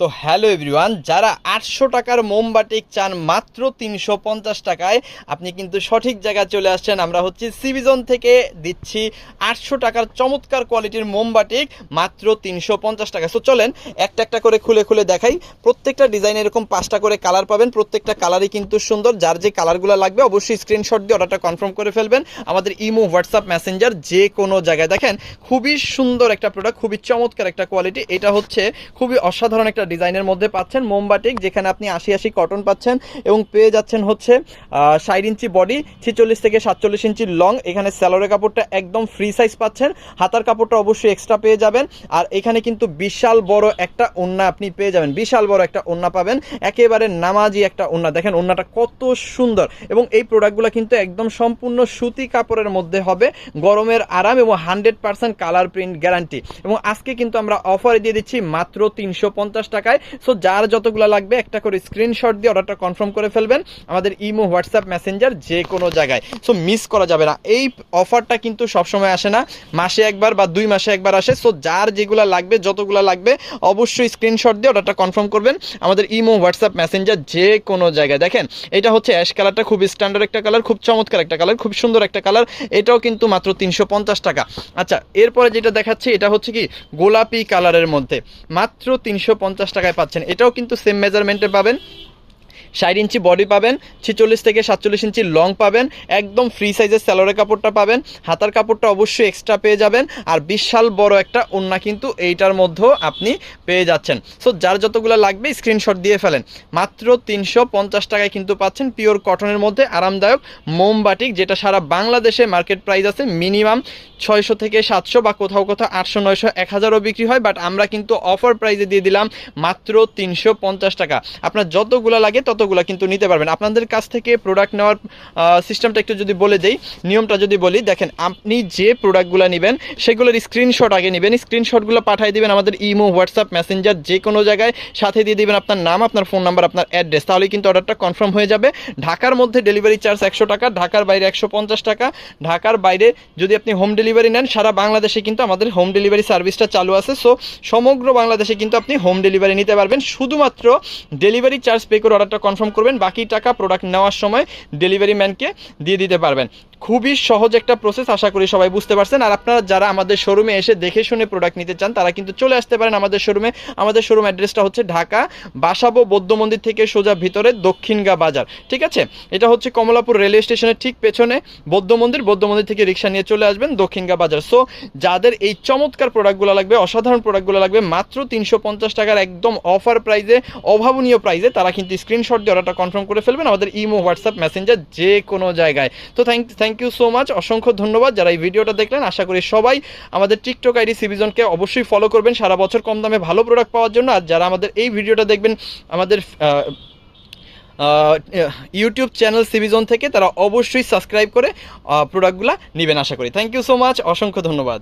তো hello everyone, যারা আটশো টাকার মোমবাটিক চান মাত্র তিনশো পঞ্চাশ টাকায়, আপনি কিন্তু সঠিক জায়গায় চলে আসছেন। আমরা হচ্ছে সিভিজন থেকে দিচ্ছি আটশো টাকার চমৎকার কোয়ালিটির মোমবাটিক মাত্র তিনশো পঞ্চাশ টাকা সো চলেন, একটা একটা করে খুলে খুলে দেখাই। প্রত্যেকটা ডিজাইন এরকম পাঁচটা করে কালার পাবেন। প্রত্যেকটা কালারই কিন্তু সুন্দর। যার যে কালারগুলো লাগবে, অবশ্যই স্ক্রিনশট দিয়ে অর্ডারটা কনফার্ম করে ফেলবেন। আমাদের ইমো হোয়াটসঅ্যাপ মেসেঞ্জার যে কোনো জায়গায়। দেখেন, খুবই সুন্দর একটা প্রোডাক্ট খুবই চমৎকার একটা কোয়ালিটি এটা হচ্ছে খুবই অসাধারণ একটা ডিজাইনের মধ্যে পাচ্ছেন মোমবাটিক যেখানে আপনি আশি আশি কটন পাচ্ছেন এবং পেয়ে যাচ্ছেন হচ্ছে ষাট ইঞ্চি বডি ছিচল্লিশ থেকে সাতচল্লিশ ইঞ্চি লং এখানে স্যালোরের কাপড়টা একদম ফ্রি সাইজ পাচ্ছেন। হাতার কাপড়টা অবশ্যই এক্সট্রা পেয়ে যাবেন। আর এখানে কিন্তু বিশাল বড় একটা ওন্না আপনি পেয়ে যাবেন। বিশাল বড় একটা ওন্না পাবেন। একেবারে নামাজি একটা ওন্না। দেখেন ওন্নাটা কত সুন্দর। এবং এই প্রোডাক্টগুলো কিন্তু একদম সম্পূর্ণ সুতি কাপড়ের মধ্যে হবে। গরমের আরাম এবং hundred percent colour print guarantee এবং আজকে কিন্তু আমরা অফারে দিয়ে দিচ্ছি মাত্র তিনশো পঞ্চাশ টাকায়। সো যার যতগুলো লাগবে, একটা করে স্ক্রিনশট দিয়ে অর্ডারটা কনফার্ম করে ফেলবেন। আমাদের ইমো হোয়াটসঅ্যাপ মেসেঞ্জার যে কোনো জায়গায়। সো মিস করা যাবে না। এই অফারটা কিন্তু সবসময় আসে না। মাসে একবার বা দুই মাসে একবার আসে। সো যার যেগুলো লাগবে, যতগুলো লাগবে, অবশ্যই স্ক্রিনশট দিয়ে অর্ডারটা কনফার্ম করবেন। আমাদের ইমো হোয়াটসঅ্যাপ মেসেঞ্জার যে কোনো জায়গায়। দেখেন, এটা হচ্ছে অ্যাশ কালারটা খুব স্ট্যান্ডার্ড একটা কালার খুব চমৎকার একটা কালার খুব সুন্দর একটা কালার এটাও কিন্তু মাত্র তিনশো পঞ্চাশ টাকা। আচ্ছা এরপরে যেটা দেখাচ্ছি, এটা হচ্ছে কি? গোলাপি কালারের মধ্যে। মাত্র তিনশো পঞ্চাশ টাকায় পাচ্ছেন। এটাও কিন্তু সেম মেজারমেন্টে পাবেন। ষাট ইঞ্চি বডি পাবেন, ছেচল্লিশ থেকে সাতচল্লিশ ইঞ্চি লং পাবেন, একদম ফ্রি সাইজের স্যালোরের কাপড়টা পাবেন। হাতার কাপড়টা অবশ্যই এক্সট্রা পেয়ে যাবেন। আর বিশাল বড় একটা ওন্না কিন্তু এইটার মধ্যেও আপনি পেয়ে যাচ্ছেন। সো যার যতগুলো লাগবে স্ক্রিনশট দিয়ে ফেলেন। মাত্র তিনশো পঞ্চাশ টাকায় কিন্তু পাচ্ছেন পিওর কটনের মধ্যে আরামদায়ক মোমবাটিক যেটা সারা বাংলাদেশে মার্কেট প্রাইস আছে মিনিমাম ছয়শো থেকে সাতশো বা কোথাও কোথাও আটশো, নয়শো, এক হাজারও বিক্রি হয়। বাট আমরা কিন্তু অফার প্রাইসে দিয়ে দিলাম মাত্র তিনশো পঞ্চাশ টাকা। আপনার যতগুলো লাগে ততগুলো কিন্তু নিতে পারবেন। আপনাদের কাছ থেকে প্রোডাক্ট নেওয়ার সিস্টেমটা একটু যদি বলে দেই, নিয়মটা যদি বলি, দেখেন, আপনি যে প্রোডাক্টগুলো নেবেন, সেগুলোর স্ক্রিনশট আগে নেবেন স্ক্রিনশটগুলো পাঠিয়ে দিবেন আমাদের ইমো, হোয়াটসঅ্যাপ, মেসেঞ্জার যে কোনো জায়গায়। সাথে দিয়ে দিবেন আপনার নাম, আপনার ফোন নাম্বার আপনার অ্যাড্রেস তাহলে কিন্তু অর্ডারটা কনফার্ম হয়ে যাবে। ঢাকার মধ্যে ডেলিভারি চার্জ একশো টাকা, ঢাকার বাইরে একশো পঞ্চাশ টাকা। ঢাকার বাইরে যদি আপনি হোম ডেলিভারি নেন, সারা বাংলাদেশে কিন্তু আমাদের হোম ডেলিভারি সার্ভিসটা চালু আছে। সো সমগ্র বাংলাদেশে কিন্তু আপনি হোম ডেলিভারি নিতে পারবেন। শুধুমাত্র ডেলিভারি চার্জ পে করে অর্ডারটা কনফার্ম করবেন। বাকি টাকা প্রোডাক্ট নেওয়ার সময় ডেলিভারি ম্যানকে দিয়ে দিতে পারবেন। খুবই সহজ একটা প্রসেস আশা করি সবাই বুঝতে পারছেন। আর আপনারা যারা আমাদের শোরুমে এসে দেখে শুনে প্রোডাক্ট নিতে চান, তারা কিন্তু চলে আসতে পারেন আমাদের শোরুমে আমাদের শোরুম অ্যাড্রেসটা হচ্ছে ঢাকা, বাসাবো, বৌদ্ধ মন্দির থেকে সোজা ভিতরে দক্ষিণগা বাজার, ঠিক আছে? এটা হচ্ছে কমলাপুর রেলওয়ে স্টেশনের ঠিক পেছনে, বৌদ্ধ মন্দির। বৌদ্ধ মন্দির থেকে রিক্সা নিয়ে চলে আসবেন দক্ষিণগা বাজার। সো যাদের এই চমৎকার প্রোডাক্টগুলো লাগবে, অসাধারণ প্রোডাক্টগুলো লাগবে, মাত্র তিনশো পঞ্চাশ টাকার একদম অফার প্রাইজে অভাবনীয় প্রাইজে তারা কিন্তু স্ক্রিনশট দিয়ে অর্ডারটা কনফার্ম করে ফেলবেন আমাদের ইমো হোয়াটসঅ্যাপ মেসেঞ্জার যে কোনো জায়গায়। তো thank thank you so much অসংখ্য ধন্যবাদ যারা এই ভিডিওটা দেখলেন। আশা করি সবাই আমাদের টিকটক আইডি সিভিজনকে অবশ্যই ফলো করবেন। সারা বছর কম দামে ভালো প্রোডাক্ট পাওয়ার জন্য। আর যারা আমাদের এই ভিডিওটা দেখবেন, আমাদের ইউটিউব চ্যানেল সিভিজন থেকে, তারা অবশ্যই সাবস্ক্রাইব করে প্রোডাক্টগুলো নেবেন আশা করি। থ্যাংক ইউ সো মাচ অসংখ্য ধন্যবাদ।